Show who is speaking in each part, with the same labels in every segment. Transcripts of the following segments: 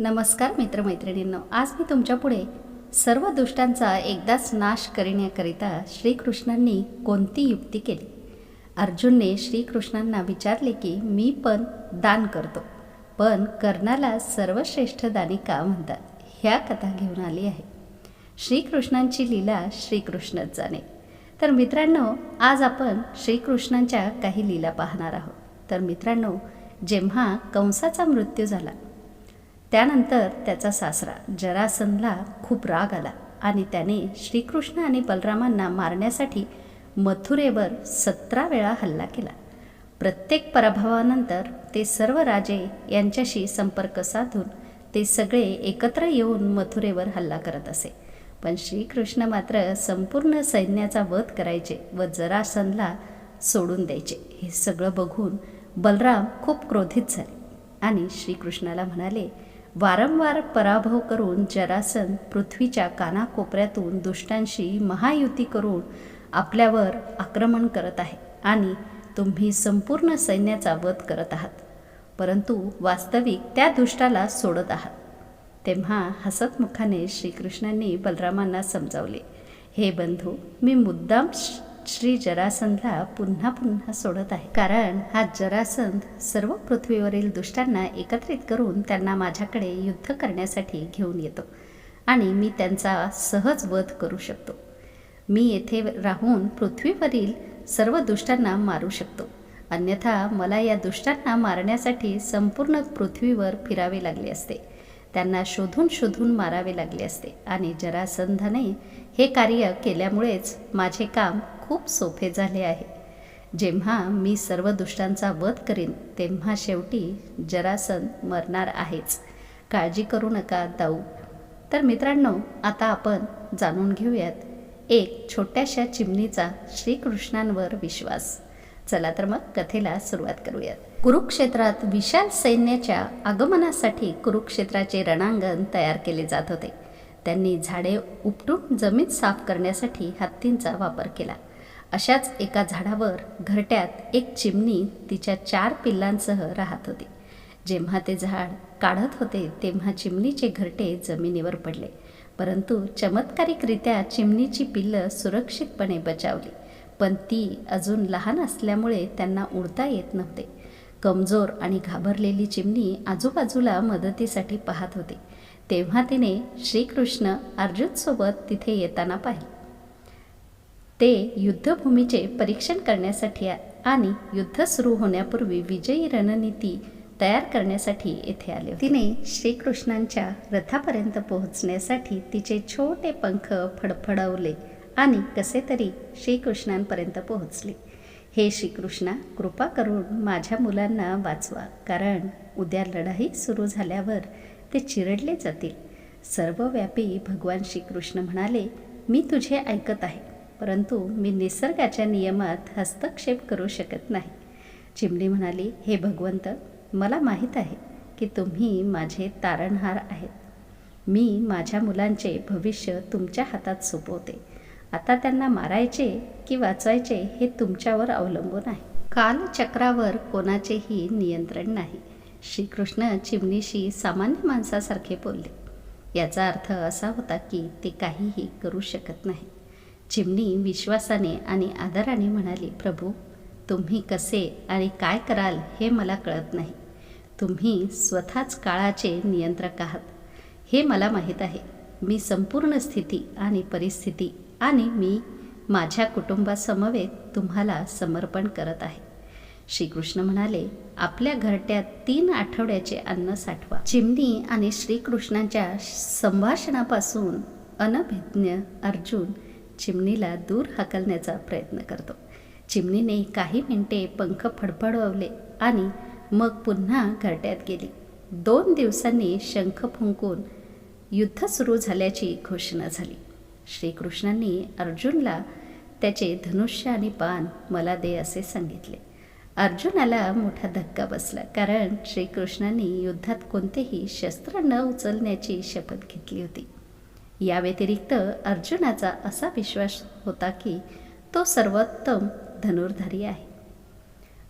Speaker 1: नमस्कार मित्रमैत्रिणींनो आज मी तुमच्यापुढे सर्व दुष्टांचा एकदाच नाश करण्याकरिता श्रीकृष्णांनी कोणती युक्ती केली? अर्जुनने श्रीकृष्णांना विचारले की मी पण दान करतो पण कर्णाला सर्वश्रेष्ठ दानी का म्हणतात? ह्या कथा घेऊन आली आहे. श्रीकृष्णांची लीला श्रीकृष्णच जाणे. तर मित्रांनो आज आपण श्रीकृष्णांच्या काही लीला पाहणार आहोत. तर मित्रांनो जेव्हा कंसाचा मृत्यू झाला त्यानंतर त्याचा सासरा जरासनला खूप राग आला आणि त्याने श्रीकृष्ण आणि बलरामांना मारण्यासाठी मथुरेवर सतरा वेळा हल्ला केला. प्रत्येक पराभवानंतर ते सर्व राजे यांच्याशी संपर्क साधून ते सगळे एकत्र येऊन मथुरेवर हल्ला करत असे. पण श्रीकृष्ण मात्र संपूर्ण सैन्याचा वध करायचे व जरासनला सोडून द्यायचे. हे सगळं बघून बलराम खूप क्रोधित झाले आणि श्रीकृष्णाला म्हणाले वारंवार पराभव करून जरासन पृथ्वीच्या कानाकोपऱ्यातून दुष्टांशी महायुती करून आपल्यावर आक्रमण करत आहे आणि तुम्ही संपूर्ण सैन्याचा वध करत आहात. परंतु वास्तविक त्या दुष्टाला सोडत आहात. तेव्हा हसतमुखाने श्रीकृष्णांनी बलरामांना समजावले हे बंधू मी मुद्दाम श्री जरासंधला पुन्हा पुन्हा सोडत आहे. कारण हा जरासंध सर्व पृथ्वीवरील दुष्टांना एकत्रित करून त्यांना माझ्याकडे युद्ध करण्यासाठी घेऊन येतो आणि मी त्यांचा सहज वध करू शकतो. मी येथे राहून पृथ्वीवरील सर्व दुष्टांना मारू शकतो. अन्यथा मला या दुष्टांना मारण्यासाठी संपूर्ण पृथ्वीवर फिरावे लागले असते. त्यांना शोधून शोधून मारावे लागले असते आणि जरासंधाने हे कार्य केल्यामुळेच माझे काम खूप सोपे झाले आहे. जेव्हा मी सर्व दुष्टांचा वध करीन तेव्हा शेवटी जरासन मरणार आहेच. काळजी करू नका दाऊ. तर मित्रांनो आता आपण जाणून घेऊयात एक छोट्याशा चिमणीचा श्रीकृष्णांवर विश्वास. चला तर मग कथेला सुरुवात करूयात. कुरुक्षेत्रात विशाल सैन्याच्या आगमनासाठी कुरुक्षेत्राचे रणांगण तयार केले जात होते. त्यांनी झाडे उपटून जमीन साफ करण्यासाठी हत्तींचा वापर केला. अशाच एका झाडावर घरट्यात एक चिमणी तिच्या चार पिल्लांसह राहत होती. जेव्हा ते झाड काढत होते तेव्हा चिमणीचे घरटे जमिनीवर पडले. परंतु चमत्कारिकरित्या चिमणीची पिल्लं सुरक्षितपणे बचावली. पण ती अजून लहान असल्यामुळे त्यांना उडता येत नव्हते. कमजोर आणि घाबरलेली चिमणी आजूबाजूला मदतीसाठी पाहत होती. तेव्हा तिने श्रीकृष्ण अर्जुनसोबत तिथे येताना पाहिले. ते युद्धभूमीचे परीक्षण करण्यासाठी आणि युद्ध सुरू होण्यापूर्वी विजयी रणनीती तयार करण्यासाठी येथे आले तिने श्रीकृष्णांच्या रथापर्यंत पोहोचण्यासाठी तिचे छोटे पंख फडफडवले आणि कसे तरी श्रीकृष्णांपर्यंत पोहोचले. हे श्रीकृष्णा कृपा करून माझ्या मुलांना वाचवा कारण उद्या लढाई सुरू झाल्यावर ते चिरडले जातील. सर्वव्यापी भगवान श्रीकृष्ण म्हणाले मी तुझे ऐकत आहे. परंतु मी निसर्गाच्या नियमात हस्तक्षेप करू शकत नाही. चिमणी म्हणाली हे भगवंत मला माहीत आहे की तुम्ही माझे तारणहार आहेत. मी माझ्या मुलांचे भविष्य तुमच्या हातात सोपवते. आता त्यांना मारायचे की वाचवायचे हे तुमच्यावर अवलंबून आहे. कालचक्रावर कोणाचेही नियंत्रण नाही. श्रीकृष्ण चिमणीशी सामान्य माणसासारखे बोलले. याचा अर्थ असा होता की ते काहीही करू शकत नाही. चिमणी विश्वासाने आणि आदराने म्हणाली प्रभू तुम्ही कसे आणि काय कराल हे मला कळत नाही. तुम्ही स्वतःच काळाचे नियंत्रक आहात. हे मला माहीत आहे. मी संपूर्ण स्थिती आणि परिस्थिती आणि मी माझ्या कुटुंबासमवेत तुम्हाला समर्पण करत आहे. श्रीकृष्ण म्हणाले आपल्या घरट्यात तीन आठवड्याचे अन्न साठवा. चिमणी आणि श्रीकृष्णांच्या संभाषणापासून अनभिज्ञ अर्जुन चिमणीला दूर हाकलण्याचा प्रयत्न करतो. चिमणीने काही मिनिटे पंख फडफडवले आणि मग पुन्हा घरट्यात गेली. दोन दिवसांनी शंख फुंकून युद्ध सुरू झाल्याची घोषणा झाली. श्रीकृष्णांनी अर्जुनला त्याचे धनुष्य आणि पान मला दे असे सांगितले. अर्जुनाला मोठा धक्का बसला कारण श्रीकृष्णांनी युद्धात कोणतेही शस्त्र न उचलण्याची शपथ घेतली होती. या व्यतिरिक्त अर्जुनाचा असा विश्वास होता की तो सर्वोत्तम धनुर्धारी आहे.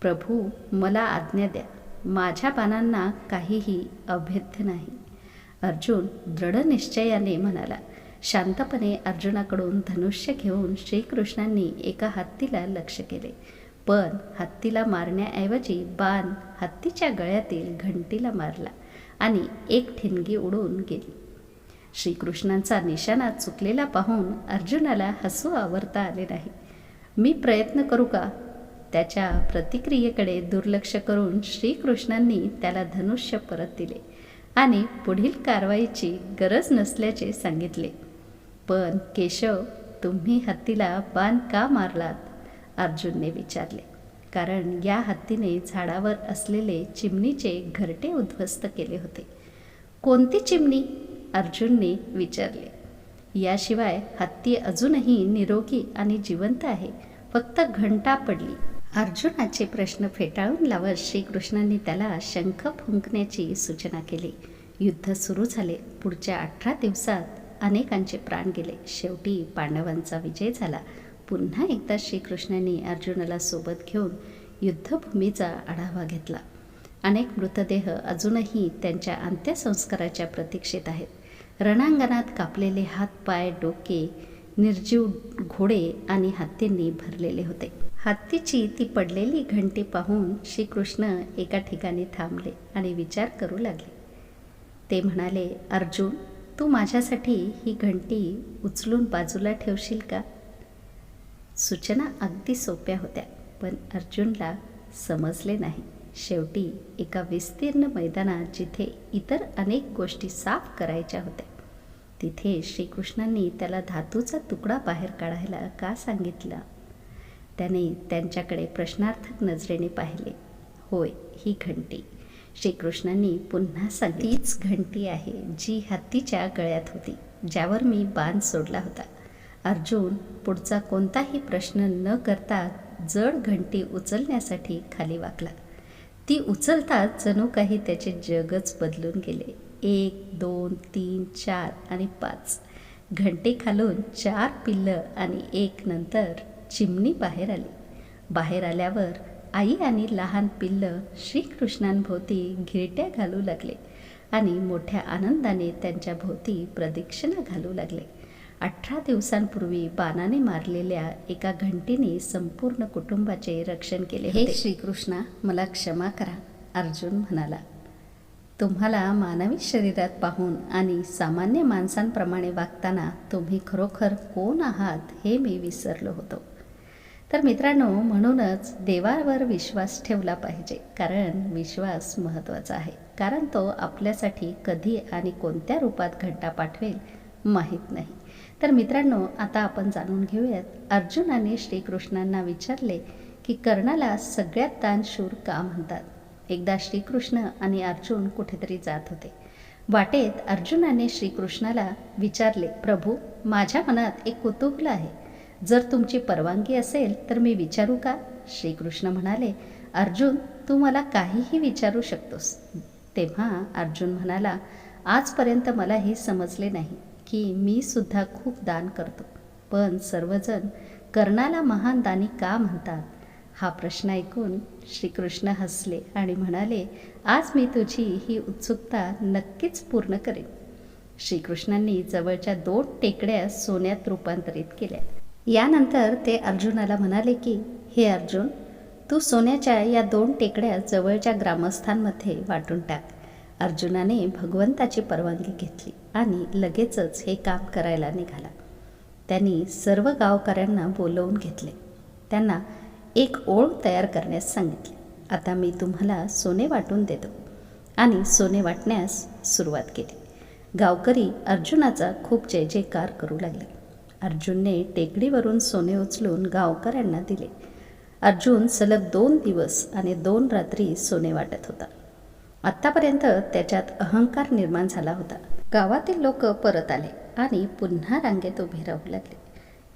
Speaker 1: प्रभू मला आज्ञा द्या. माझ्या बाणांना काहीही अभेद्य नाही. अर्जुन दृढ निश्चयाने म्हणाला शांतपणे अर्जुनाकडून धनुष्य घेऊन श्रीकृष्णांनी एका हत्तीला लक्ष केले. पण हत्तीला मारण्याऐवजी बाण हत्तीच्या गळ्यातील घंटीला मारला आणि एक ठिणगी उडून गेली. श्रीकृष्णांचा निशाणा चुकलेला पाहून अर्जुनाला हसू आवरता आले नाही. मी प्रयत्न करू का? त्याच्या प्रतिक्रियेकडे दुर्लक्ष करून श्रीकृष्णांनी त्याला धनुष्य परत दिले आणि पुढील कारवाईची गरज नसल्याचे सांगितले. पण केशव तुम्ही हत्तीला बाण का मारलात? अर्जुनने विचारले. कारण या हत्तीने झाडावर असलेले चिमणीचे घरटे उद्ध्वस्त केले होते. कोणती चिमणी? अर्जुनने विचारले याशिवाय हत्ती अजूनही निरोगी आणि जिवंत आहे फक्त घंटा पडली. अर्जुनाचे प्रश्न फेटाळून लावत श्रीकृष्णांनी त्याला शंख फुंकण्याची सूचना केली. युद्ध सुरू झाले. पुढच्या अठरा दिवसात अनेकांचे प्राण गेले. शेवटी पांडवांचा विजय झाला. पुन्हा एकदा श्रीकृष्णांनी अर्जुनाला सोबत घेऊन युद्धभूमीचा आढावा घेतला. अनेक मृतदेह अजूनही त्यांच्या अंत्यसंस्काराच्या प्रतीक्षेत आहेत. रणांगणात कापलेले हातपाय डोके निर्जीव घोडे आणि हत्तींनी भरलेले होते. हत्तीची ती पडलेली घंटी पाहून श्रीकृष्ण एका ठिकाणी थांबले आणि विचार करू लागले. ते म्हणाले अर्जुन तू माझ्यासाठी ही घंटी उचलून बाजूला ठेवशील का? सूचना अगदी सोप्या होत्या पण अर्जुनला समजले नाही. शेवटी एका विस्तीर्ण मैदानात जिथे इतर अनेक गोष्टी साफ करायच्या होत्या तिथे श्रीकृष्णांनी त्याला धातूचा तुकडा बाहेर काढायला का सांगितला? त्याने त्यांच्याकडे प्रश्नार्थक नजरेने पाहिले. होय ही घंटी. श्रीकृष्णांनी पुन्हा सगळीच घंटी आहे जी हत्तीच्या गळ्यात होती ज्यावर मी बाण सोडला होता. अर्जुन पुढचा कोणताही प्रश्न न करता जड घंटी उचलण्यासाठी खाली वाकला. ती उचलताच जणू काही त्याचे जगच बदलून गेले. एक दोन तीन चार आणि पाच. घंटे खालून चार पिल्लं आणि एक नंतर चिमणी बाहेर आली. बाहेर आल्यावर आई आणि लहान पिल्लं श्रीकृष्णांभोवती घिरट्या घालू लागले आणि मोठ्या आनंदाने त्यांच्या भोवती प्रदक्षिणा घालू लागले. अठरा दिवसांपूर्वी बाणाने मारलेल्या एका घंटीने संपूर्ण कुटुंबाचे रक्षण केले हे श्रीकृष्णा मला क्षमा करा अर्जुन म्हणाला. तुम्हाला मानवी शरीरात पाहून आणि सामान्य माणसांप्रमाणे वागताना तुम्ही खरोखर कोण आहात हे मी विसरलो होतो. तर मित्रांनो म्हणूनच देवावर विश्वास ठेवला पाहिजे कारण विश्वास महत्त्वाचा आहे. कारण तो आपल्यासाठी कधी आणि कोणत्या रूपात घंटा पाठवेल माहीत नाही. तर मित्रांनो आता आपण जाणून घेऊयात अर्जुनाने श्रीकृष्णांना विचारले की कर्णाला सगळ्यात दानशूर का म्हणतात? एकदा श्रीकृष्ण आणि अर्जुन कुठेतरी जात होते. वाटेत अर्जुनाने श्रीकृष्णाला विचारले प्रभू माझ्या मनात एक कुतूहल आहे. जर तुमची परवानगी असेल तर मी विचारू का? श्रीकृष्ण म्हणाले अर्जुन तू मला काहीही विचारू शकतोस. तेव्हा अर्जुन म्हणाला आजपर्यंत मला हे समजले नाही की मी सुद्धा खूप दान करतो. पण सर्वजण कर्णाला महान दानी का म्हणतात? हा प्रश्न ऐकून श्रीकृष्ण हसले आणि म्हणाले आज मी तुझी ही उत्सुकता नक्कीच पूर्ण करेन. श्रीकृष्णांनी जवळच्या दोन टेकड्या सोन्यात रूपांतरित केल्या. यानंतर ते अर्जुनाला म्हणाले की हे अर्जुन तू सोन्याच्या या दोन टेकड्या जवळच्या ग्रामस्थांमध्ये वाटून टाक. अर्जुनाने भगवंताची परवानगी घेतली आणि लगेचच हे काम करायला निघाला. त्यांनी सर्व गावकऱ्यांना बोलवून घेतले. त्यांना एक ओळ तयार करण्यास सांगितले. आता मी तुम्हाला सोने वाटून देतो. आणि सोने वाटण्यास सुरुवात केली. गावकरी अर्जुनाचा खूप जय जयकार करू लागले. अर्जुनने टेकडीवरून सोने उचलून गावकऱ्यांना दिले. अर्जुन सलग दोन दिवस आणि दोन रात्री सोने वाटत होता. आत्तापर्यंत त्याच्यात अहंकार निर्माण झाला होता. गावातील लोक परत आले आणि पुन्हा रांगेत उभे राहू लागले.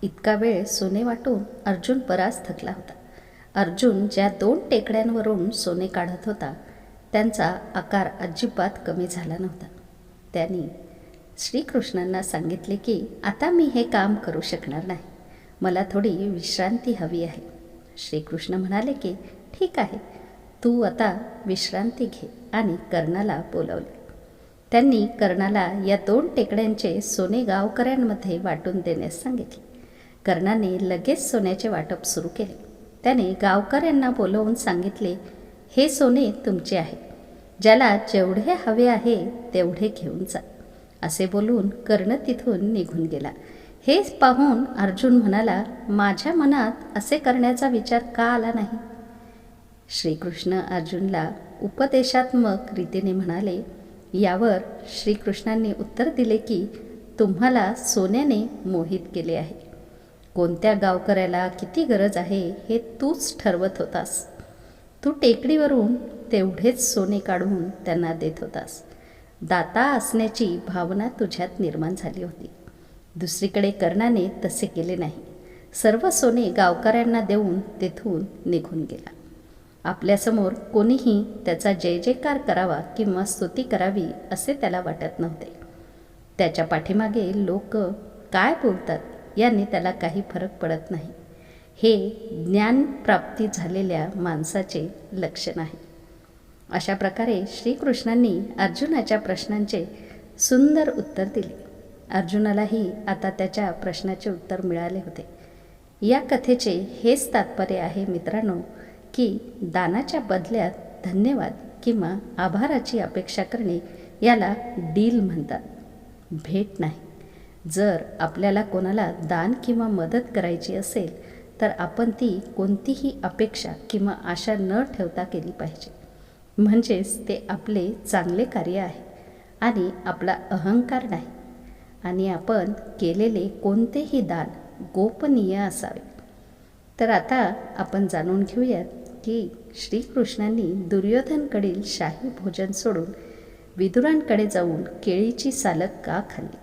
Speaker 1: इतका वेळ सोने वाटून अर्जुन बराच थकला होता. अर्जुन ज्या दोन टेकड्यांवरून सोने काढत होता. त्यांचा आकार अजिबात कमी झाला नव्हता. त्यांनी श्रीकृष्णांना सांगितले की आता मी हे काम करू शकणार नाही. मला थोडी विश्रांती हवी आहे. श्रीकृष्ण म्हणाले की ठीक आहे. तू आता विश्रांती घे. आणि कर्णाला बोलवले. त्यांनी कर्णाला या दोन टेकड्यांचे सोने गावकऱ्यांमध्ये वाटून देण्यास सांगितले. कर्णाने लगेच सोन्याचे वाटप सुरू केले. त्याने गावकऱ्यांना बोलवून सांगितले हे सोने तुमचे आहे. ज्याला जेवढे हवे आहे तेवढे घेऊन जा. असे बोलून कर्ण तिथून निघून गेला. हेच पाहून अर्जुन म्हणाला माझ्या मनात असे करण्याचा विचार का आला नाही? श्रीकृष्ण अर्जुनला उपदेशात्मक रीतीने म्हणाले यावर श्रीकृष्णांनी उत्तर दिले की तुम्हाला सोन्याने मोहित केले आहे. कोणत्या गावकऱ्याला किती गरज आहे हे तूच ठरवत होतास. तू टेकडीवरून तेवढेच सोने काढून त्यांना देत होतास. दाता असण्याची भावना तुझ्यात निर्माण झाली होती. दुसरीकडे कर्णाने तसे केले नाही. सर्व सोने गावकऱ्यांना देऊन तेथून निघून गेला. आपल्यासमोर कोणीही त्याचा जय जयकार करावा किंवा स्तुती करावी असे त्याला वाटत नव्हते. त्याच्या पाठीमागे लोक काय बोलतात याने त्याला काही फरक पडत नाही. हे ज्ञानप्राप्ती झालेल्या माणसाचे लक्षण आहे. अशा प्रकारे श्रीकृष्णांनी अर्जुनाच्या प्रश्नांचे सुंदर उत्तर दिले. अर्जुनालाही आता त्याच्या प्रश्नाचे उत्तर मिळाले होते. या कथेचे हेच तात्पर्य आहे मित्रांनो की दानाच्या बदल्यात धन्यवाद किंवा आभाराची अपेक्षा करणे याला डील म्हणतात. भेट नाही. जर आपल्याला कोणाला दान किंवा मदत करायची असेल तर आपण ती कोणतीही अपेक्षा किंवा आशा न ठेवता केली पाहिजे. म्हणजेच ते आपले चांगले कार्य आहे आणि आपला अहंकार नाही. आणि आपण केलेले कोणतेही दान गोपनीय असावे. तर आता आपण जाणून घेऊयात की श्रीकृष्णांनी दुर्योधनकडील शाही भोजन सोडून विदुरांकडे जाऊन केळीची सालक का खाल्ली?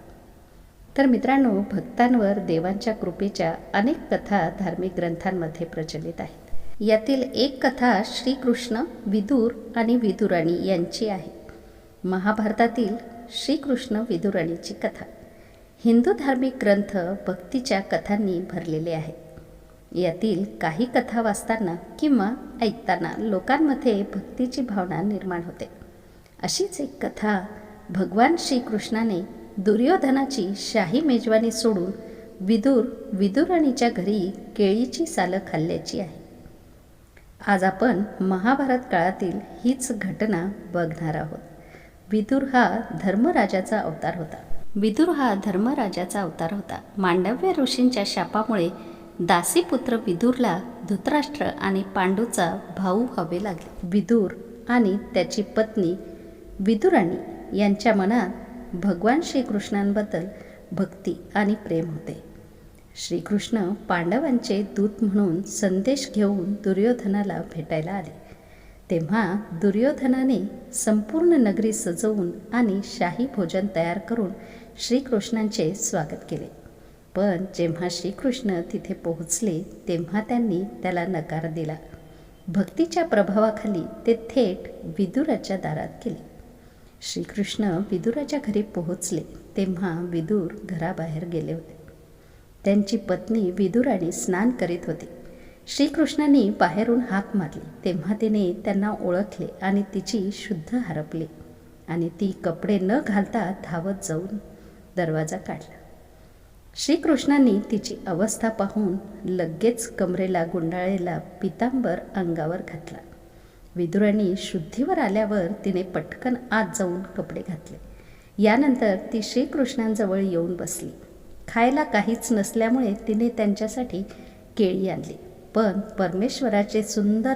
Speaker 1: तर मित्रांनो भक्तांवर देवांच्या कृपेच्या अनेक कथा धार्मिक ग्रंथांमध्ये प्रचलित आहेत. यातील एक कथा श्रीकृष्ण विदूर आणि विदुराणी यांची आहे. महाभारतातील श्रीकृष्ण विदुराणीची कथा. हिंदू धार्मिक ग्रंथ भक्तीच्या कथांनी भरलेले आहेत. यातील काही कथा वाचताना किंवा ऐकताना लोकांमध्ये भक्तीची भावना निर्माण होते. अशीच एक कथा भगवान श्रीकृष्णाने दुर्योधनाची शाही मेजवानी सोडून विदूर विदुराणीच्या घरी केळीची सालं खाल्ल्याची आहे. आज आपण महाभारत काळातील हीच घटना बघणार आहोत. विदूर हा धर्मराजाचा अवतार होता. विदूर हा धर्मराजाचा अवतार होता. मांडव्य ऋषींच्या शापामुळे दासीपुत्र विदूरला धृतराष्ट्र आणि पांडूचा भाऊ व्हावे लागले. विदूर आणि त्याची पत्नी विदुराणी यांच्या मनात भगवान श्रीकृष्णांबद्दल भक्ती आणि प्रेम होते. श्रीकृष्ण पांडवांचे दूत म्हणून संदेश घेऊन दुर्योधनाला भेटायला आले. तेव्हा दुर्योधनाने संपूर्ण नगरी सजवून आणि शाही भोजन तयार करून श्रीकृष्णांचे स्वागत केले. पण जेव्हा श्रीकृष्ण तिथे पोहोचले तेव्हा त्यांनी त्याला नकार दिला. भक्तीच्या प्रभावाखाली ते थेट विदुराच्या दारात गेले. श्रीकृष्ण विदुराच्या घरी पोहोचले तेव्हा विदूर घराबाहेर गेले होते. त्यांची पत्नी विदुराने स्नान करीत होती. श्रीकृष्णांनी बाहेरून हाक मारली तेव्हा तिने त्यांना ओळखले आणि तिची शुद्ध हरपली आणि ती कपडे न घालता धावत जाऊन दरवाजा काढला. श्रीकृष्णांनी तिची अवस्था पाहून लगेच कमरेला गुंडाळेला पितांबर अंगावर घातला. विदुराणी शुद्धीवर आल्यावर तिने पटकन आत जाऊन कपडे घातले. यानंतर ती श्रीकृष्णांजवळ येऊन बसली. खायला काहीच नसल्यामुळे तिने त्यांच्यासाठी केळी आणली. पण परमेश्वराचे सुंदर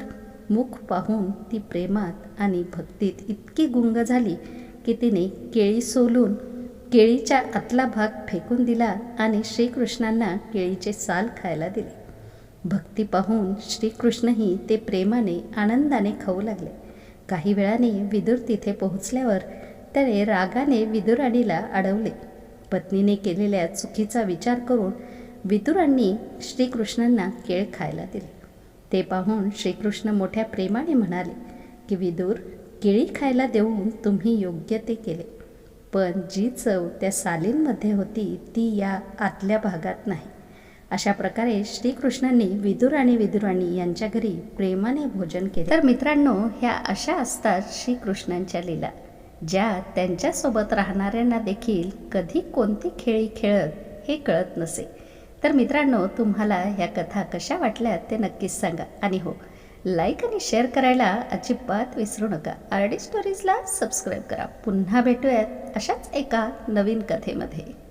Speaker 1: मुख पाहून ती प्रेमात आणि भक्तीत इतकी गुंग झाली की तिने केळी सोलून केळीच्या आतला भाग फेकून दिला आणि श्रीकृष्णांना केळीचे साल खायला दिले. भक्ती पाहून श्रीकृष्णही ते प्रेमाने आनंदाने खाऊ लागले. काही वेळाने विदुर तिथे पोहोचल्यावर त्याने रागाने विदुराणीला अडवले. पत्नीने केलेल्या चुकीचा विचार करून विदुरांनी श्रीकृष्णांना केळ खायला दिले. ते पाहून श्रीकृष्ण मोठ्या प्रेमाने म्हणाले की विदूर केळी खायला देऊन तुम्ही योग्य ते केले. पण जी चव त्या सालींमध्ये होती ती या आतल्या भागात नाही. अशा प्रकारे श्रीकृष्णांनी विदुर आणि विदुराणी यांच्या घरी प्रेमाने भोजन केले. तर मित्रांनो ह्या अशा असतात श्रीकृष्णांच्या लीला ज्या त्यांच्यासोबत राहणाऱ्यांना देखील कधी कोणती खेळी खेळत हे कळत नसे. तर मित्रांनो तुम्हाला ह्या कथा कशा वाटल्या ते नक्कीच सांगा. आणि हो लाईक आणि शेअर करायला अजिबात विसरू नका. आर डी स्टोरीजला सबस्क्राईब करा. पुन्हा भेटूयात अशाच एका नवीन कथेमध्ये.